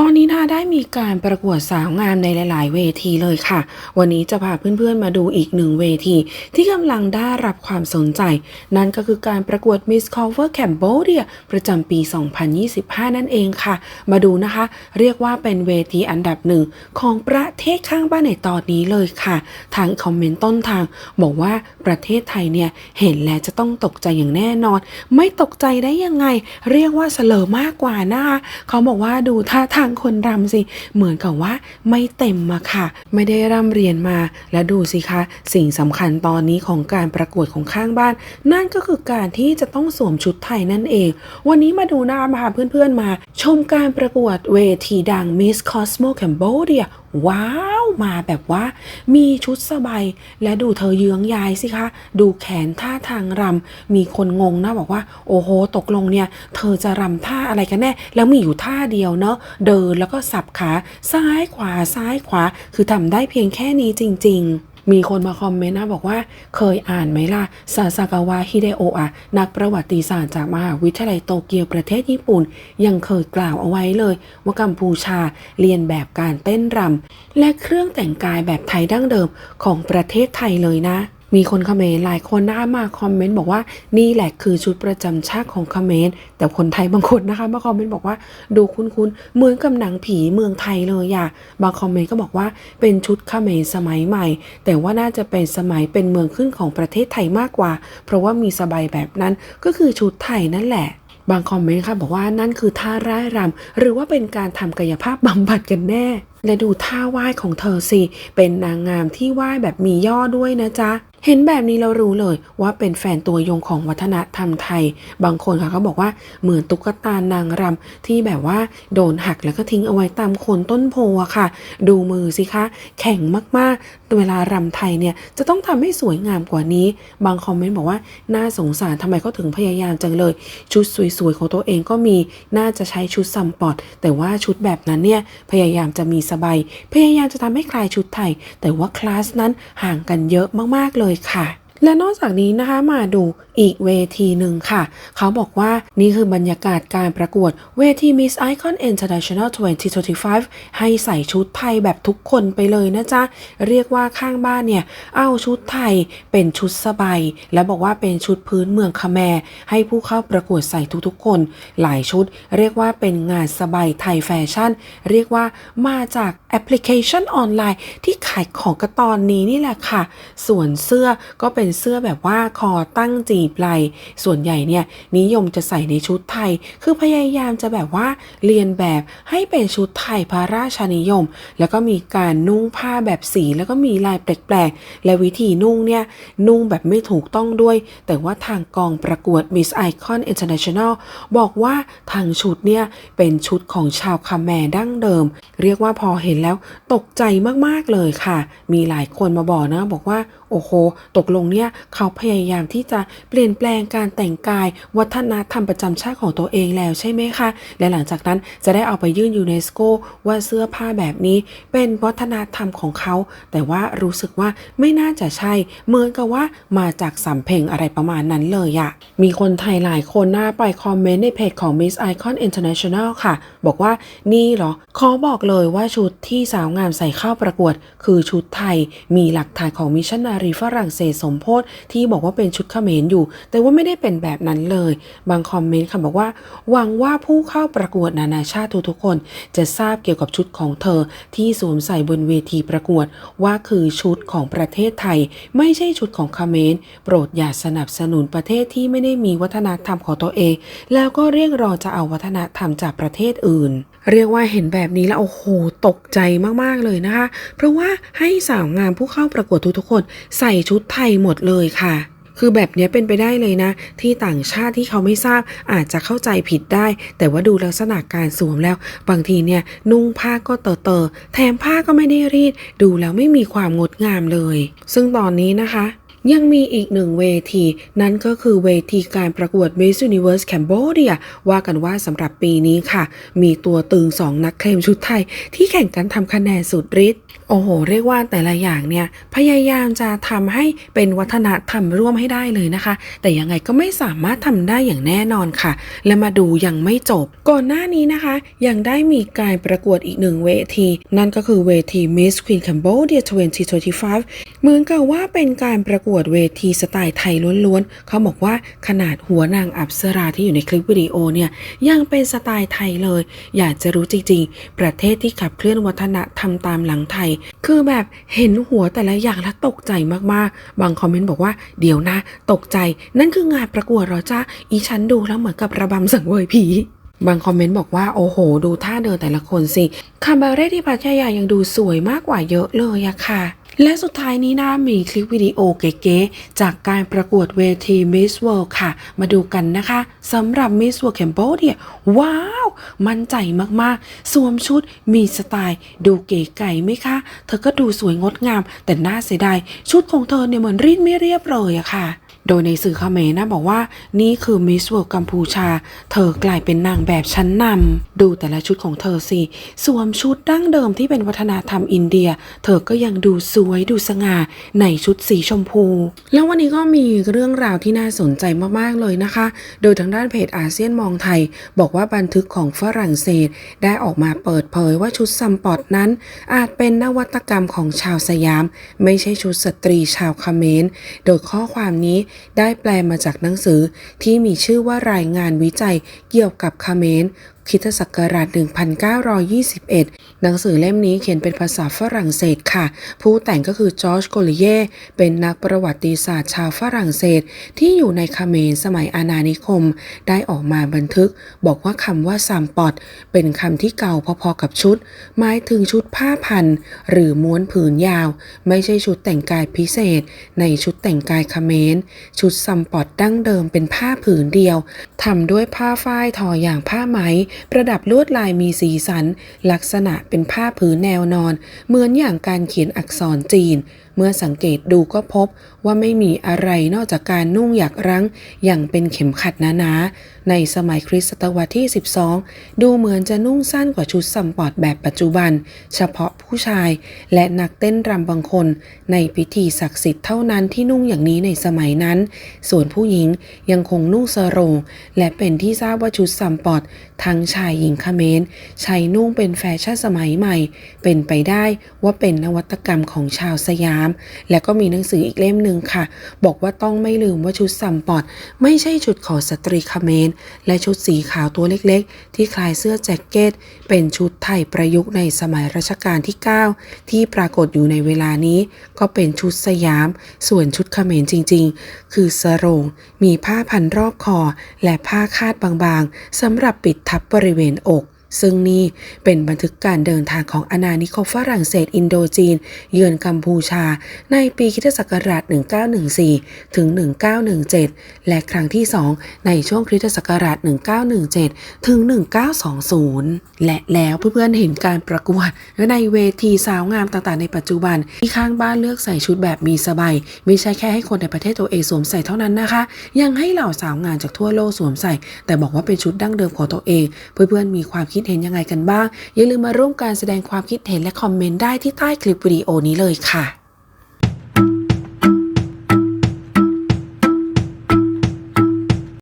ตอนนี้นาได้มีการประกวดสาวงามในหลาย ๆ เวทีเลยค่ะ วันนี้จะพาเพื่อน ๆ มาดูอีกหนึ่งเวที ที่กำลังได้รับความสนใจ นั่นก็คือการประกวด Miss Cover Cambodia ประจำปี 2025 นั่นเองค่ะ มาดูนะคะ เรียกว่าเป็นเวทีอันดับหนึ่งของประเทศข้างบ้านในตอนนี้เลยค่ะทางคอมเมนต์ต้นทาง บอกว่าประเทศไทยเนี่ยเห็นแล้วจะต้องตกใจอย่างแน่นอน ไม่ตกใจได้ยังไง เรียกว่าเสลอมากกว่านะคะเขาบอกว่าดูท่าทางคนรำสิ เหมือนกับว่าไม่เต็มมาค่ะ ไม่ได้ร่ำเรียนมา และดูสิคะ สิ่งสำคัญตอนนี้ของการประกวดของข้างบ้าน นั่นก็คือการที่จะต้องสวมชุดไทยนั่นเอง วันนี้มาดูนะคะมาพาเพื่อนๆมา ชมการประกวดเวทีดัง Miss Cosmo Cambodia ว้าวมาแบบว่า มีชุดสบายและดูเธอเยื้องยายสิคะ ดูแขนท่าทางรำมีคนงงนะบอกว่า โอ้โห ตกลงเนี่ย เธอจะรำท่าอะไรกันแน่ แล้วมีอยู่ท่าเดียวเนาะเดินแล้วก็สับขา ซ้ายขวาซ้ายขวา คือทำได้เพียงแค่นี้จริง ๆ มีคนมาคอมเมนต์นะบอกว่าเคยอ่านไหมล่ะซาซากาวะฮิเดโอะอะ นักประวัติศาสตร์จากมหาวิทยาลัยโตเกียวประเทศญี่ปุ่น ยังเคยกล่าวเอาไว้เลย ว่ากัมพูชาเรียนแบบการเต้นรำและเครื่องแต่งกายแบบไทยดั้งเดิมของประเทศไทยเลยนะ มีคนเขมรหลายคนนะมาคอมเมนต์บอกว่านี่แหละคือชุดประจำชาติของเขมรแต่คนไทยบางคนนะคะมาคอมเมนต์บอกว่าดูคุ้นๆเหมือนกับหนังผีเมืองไทยเลยอะบางคอมเมนต์ก็บอกว่าเป็นชุดเขมรสมัยใหม่ แต่ว่าน่าจะเป็นสมัยเป็นเมืองขึ้นของประเทศไทยมากกว่า เพราะว่ามีสบายแบบนั้นก็คือชุดไทยนั่นแหละบางคอมเมนต์ค่ะบอกว่านั่นคือท่าร่ายรำหรือว่าเป็นการทำกายภาพบำบัดกันแน่ และดูท่าไหว้ของเธอสิ เป็นนางงามที่ไหว้แบบมีย่อด้วยนะจ๊ะ เห็นแบบนี้เรารู้เลยว่าเป็นแฟนตัวยงของวัฒนธรรมไทย บางคนค่ะเขาบอกว่าเหมือนตุ๊กตานางรำที่แบบว่าโดนหักแล้วก็ทิ้งเอาไว้ตามโคนต้นโพอะค่ะ ดูมือสิคะ แข็งมากๆ เวลารำไทยเนี่ยจะต้องทำให้สวยงามกว่านี้ บางคอมเมนต์บอกว่าน่าสงสารทำไมเขาถึงพยายามจังเลย ชุดสวยๆของตัวเองก็มีน่าจะใช้ชุดซัมปอดแต่ว่าชุดแบบนั้นเนี่ยพยายามจะมีสบายพยายามจะทำให้คลายชุดไทย แต่ว่าคลาสนั้นห่างกันเยอะมากๆเลยค่ะ และนอกจากนี้นะคะมาดูอีกเวทีหนึ่งค่ะ เขาบอกว่านี่คือบรรยากาศการประกวดเวที Miss Icon International 2025 ให้ใส่ชุดไทยแบบทุกคนไปเลยนะจ๊ะ เรียกว่าข้างบ้านเนี่ย เอาชุดไทยเป็นชุดสบายและบอกว่าเป็นชุดพื้นเมืองคาแมร์ให้ผู้เข้าประกวดใส่ทุกๆคน หลายชุด เรียกว่าเป็นงานสบายไทยแฟชั่น เรียกว่ามาจากแอปพลิเคชันออนไลน์ที่ขายของกระตอนนี้นี่แหละค่ะ ส่วนเสื้อก็เป็นเสื้อแบบว่าคอตั้งจีบไหลส่วนใหญ่เนี่ยนิยมจะใส่ในชุดไทย คือพยายามจะแบบว่าเรียนแบบให้เป็นชุดไทยพระราชนิยม แล้วก็มีการนุ่งผ้าแบบสีแล้วก็มีลายแปลกๆ และวิธีนุ่งเนี่ยนุ่งแบบไม่ถูกต้องด้วย แต่ว่าทางกองประกวด Miss Icon International บอกว่าทางชุดเนี่ยเป็นชุดของชาวคาแมดั้งเดิม เรียกว่าพอเห็นแล้วตกใจมากๆเลยค่ะ มีหลายคนมาบอกนะ บอกว่า โอ้โห ตกลงเนี่ยเขาพยายามที่จะเปลี่ยนแปลงการแต่งกาย วัฒนธรรมประจำชาติของตัวเองแล้วใช่ไหมคะ และหลังจากนั้นจะได้เอาไปยื่นยูเนสโกว่าเสื้อผ้าแบบนี้ เป็นวัฒนธรรมของเขา แต่ว่ารู้สึกว่าไม่น่าจะใช่ เหมือนกับว่ามาจากสำเพ็งอะไรประมาณนั้นเลยอะมีคนไทยหลายคนน่าไปคอมเมนต์ในเพจของ Miss Icon International ค่ะ บอกว่านี่เหรอ ขอบอกเลยว่าชุดที่สาวงามใส่เข้าประกวด คือชุดไทย มีหลักฐานของมิชชันนารีฝรั่งเศสสมโพธที่บอกว่าเป็นชุดเขมรอยู่ แต่ว่าไม่ได้เป็นแบบนั้นเลย บางคอมเมนต์ค่ะบอกว่า หวังว่าผู้เข้าประกวดนานาชาติทุกๆคน จะทราบเกี่ยวกับชุดของเธอ ที่สวมใส่บนเวทีประกวด ว่าคือชุดของประเทศไทย ไม่ใช่ชุดของเขมรโปรดอย่าสนับสนุนประเทศที่ไม่ได้มีวัฒนธรรมของตัวเอง แล้วก็เรียกร้องจะเอาวัฒนธรรมจากประเทศอื่น เรียกว่าเห็นแบบนี้แล้วโอ้โหตกใจมากๆเลยนะคะ เพราะว่าให้สาวงามผู้เข้าประกวดทุกๆคนใส่ชุดไทยหมดเลยค่ะ คือแบบนี้เป็นไปได้เลยนะ ที่ต่างชาติที่เขาไม่ทราบอาจจะเข้าใจผิดได้ แต่ว่าดูลักษณะการสวมแล้ว บางทีเนี่ยนุ่งผ้าก็เตอะเตอๆแถมผ้าก็ไม่ได้รีด ดูแล้วไม่มีความงดงามเลย ซึ่งตอนนี้นะคะ ยังมีอีกหนึ่งเวที นั่นก็คือเวทีการประกวด Miss Universe Cambodia ว่ากันว่าสำหรับปีนี้ค่ะ มีตัวตึงสองนักเคลมชุดไทย ที่แข่งกันทำคะแนนสุดฤทธิ์ โอ้โห เรียกว่าแต่ละอย่างเนี่ยพยายามจะทำให้เป็นวัฒนธรรมร่วมให้ได้เลยนะคะ แต่ยังไงก็ไม่สามารถทำได้อย่างแน่นอนค่ะ และมาดูยังไม่จบ ก่อนหน้านี้นะคะ ยังได้มีการประกวดอีกหนึ่งเวที นั่นก็คือเวที Miss Queen Cambodia 2025 เหมือนกับว่าเป็นการประกวดเวทีสไตล์ไทยล้วนๆ เขาบอกว่าขนาดหัวนางอับสราที่อยู่ในคลิปวิดีโอเนี่ยยังเป็นสไตล์ไทยเลย อยากจะรู้จริงๆ ประเทศที่ขับเคลื่อนวัฒนธรรมตามหลังไทยคือแบบเห็นหัวแต่ละอย่างแล้วตกใจมากๆ บางคอมเมนต์บอกว่าเดี๋ยวนะ ตกใจ นั่นคืองานประกวดหรอจ้าอีฉันดูแล้วเหมือนกับระบำสังเวยผีบางคอมเมนต์บอกว่า โอ้โห ดูท่าเดินแต่ละคนสิ คาบาเร่ที่พัทยายังดูสวยมากกว่าเยอะเลยอะค่ะ และสุดท้ายนี้นะมีคลิปวิดีโอเก๋ๆจากการประกวดเวที Miss World ค่ะ มาดูกันนะคะสำหรับ Miss World Cambodia ว้าว มั่นใจมากๆ สวมชุดมีสไตล์ ดูเก๋ไก่ไหมคะ เธอก็ดูสวยงดงาม แต่น่าเสียดายชุดของเธอเนี่ยเหมือนรีดไม่เรียบเลยอะค่ะ โดยในสื่อเขมรนะบอกว่านี่คือมิสเวิร์กัมพูชา เธอกลายเป็นนางแบบชั้นนำดูแต่ละชุดของเธอสิ สวมชุดดั้งเดิมที่เป็นวัฒนธรรมอินเดีย เธอก็ยังดูสวยดูสง่าในชุดสีชมพู แล้ววันนี้ก็มีเรื่องราวที่น่าสนใจมากๆเลยนะคะ โดยทางด้านเพจอาเซียนมองไทย บอกว่าบันทึกของฝรั่งเศส ได้ออกมาเปิดเผยว่าชุดซัมปอร์ตนั้น อาจเป็นนวัตกรรมของชาวสยาม ไม่ใช่ชุดสตรีชาวเขมร โดยข้อความนี้ได้แปลมาจากหนังสือที่มีชื่อว่ารายงานวิจัยเกี่ยวกับเมน คริสตศักราช 1921 หนังสือเล่มนี้เขียนเป็นภาษาฝรั่งเศสค่ะ ผู้แต่งก็คือจอร์จโกลิเย่เป็นนักประวัติศาสตร์ชาวฝรั่งเศส ที่อยู่ในคาเมรสมัยอาณานิคม ได้ออกมาบันทึก บอกว่าคำว่าซามปอดเป็นคำที่เก่าพอๆกับชุด หมายถึงชุดผ้าพัน หรือม้วนผืนยาว ไม่ใช่ชุดแต่งกายพิเศษ ในชุดแต่งกายคาเมรชุดซัมปอดดั้งเดิมเป็นผ้าผืนเดียวทำด้วยผ้าฝ้ายทออย่างผ้าไหมประดับลวดลายมีสีสัน ลักษณะเป็นผ้าผืนแนวนอน เหมือนอย่างการเขียนอักษรจีน เมื่อสังเกตดูก็พบว่าไม่มีอะไรนอกจากการนุ่งหยักรั้ง อย่างเป็นเข็มขัดหนาๆในสมัยคริสตศตวรรษที่ 12 ดูเหมือนจะนุ่งสั้นกว่าชุดซัมปอดแบบปัจจุบัน เฉพาะผู้ชายและนักเต้นรำบางคน ในพิธีศักดิ์สิทธิ์เท่านั้นที่นุ่งอย่างนี้ในสมัยนั้น ส่วนผู้หญิงยังคงนุ่งสโรงและเป็นที่ทราบว่าชุดซัมปอดทั้งชายหญิงเขมรใช้นุ่งเป็นแฟชั่นสมัยใหม่ เป็นไปได้ว่าเป็นนวัตกรรมของชาวสยาม และก็มีหนังสืออีกเล่มหนึ่งค่ะ บอกว่าต้องไม่ลืมว่าชุดซัมปอด ไม่ใช่ชุดของสตรีเขมรและชุดสีขาวตัวเล็กๆ ที่คล้ายเสื้อแจ็คเก็ต เป็นชุดไทยประยุกต์ในสมัยรัชกาลที่ 9 ที่ปรากฏอยู่ในเวลานี้ ก็เป็นชุดสยาม ส่วนชุดเขมรจริง ๆ คือสรง มีผ้าพันรอบคอและผ้าคาดบางๆสำหรับปิดทับบริเวณอก ซึ่งนี่เป็นบันทึกการเดินทางของอาณานิคมฝรั่งเศสอินโดจีน เยือนกัมพูชา ในปีคิศักราช 1914 ถึง 1917 และครั้งที่ 2 ในช่วงคริสตศักราช 1917 ถึง 1920 และแล้วเพื่อนๆเห็นการประกวดในเวทีสาวงามต่างๆในปัจจุบัน ที่ข้างบ้านเลือกใส่ชุดแบบมีสบายไม่ใช่แค่ให้คนในประเทศตัวเองสวมใส่เท่านั้นนะคะ ยังให้เหล่าสาวงามจากทั่วโลกสวมใส่ แต่บอกว่าเป็นชุดดั้งเดิมของตัวเอง เพื่อนๆมีความคิดเห็นยังไงกันบ้าง อย่าลืมมาร่วมการแสดงความคิดเห็นและคอมเมนต์ได้ที่ใต้คลิปวิดีโอนี้เลยค่ะ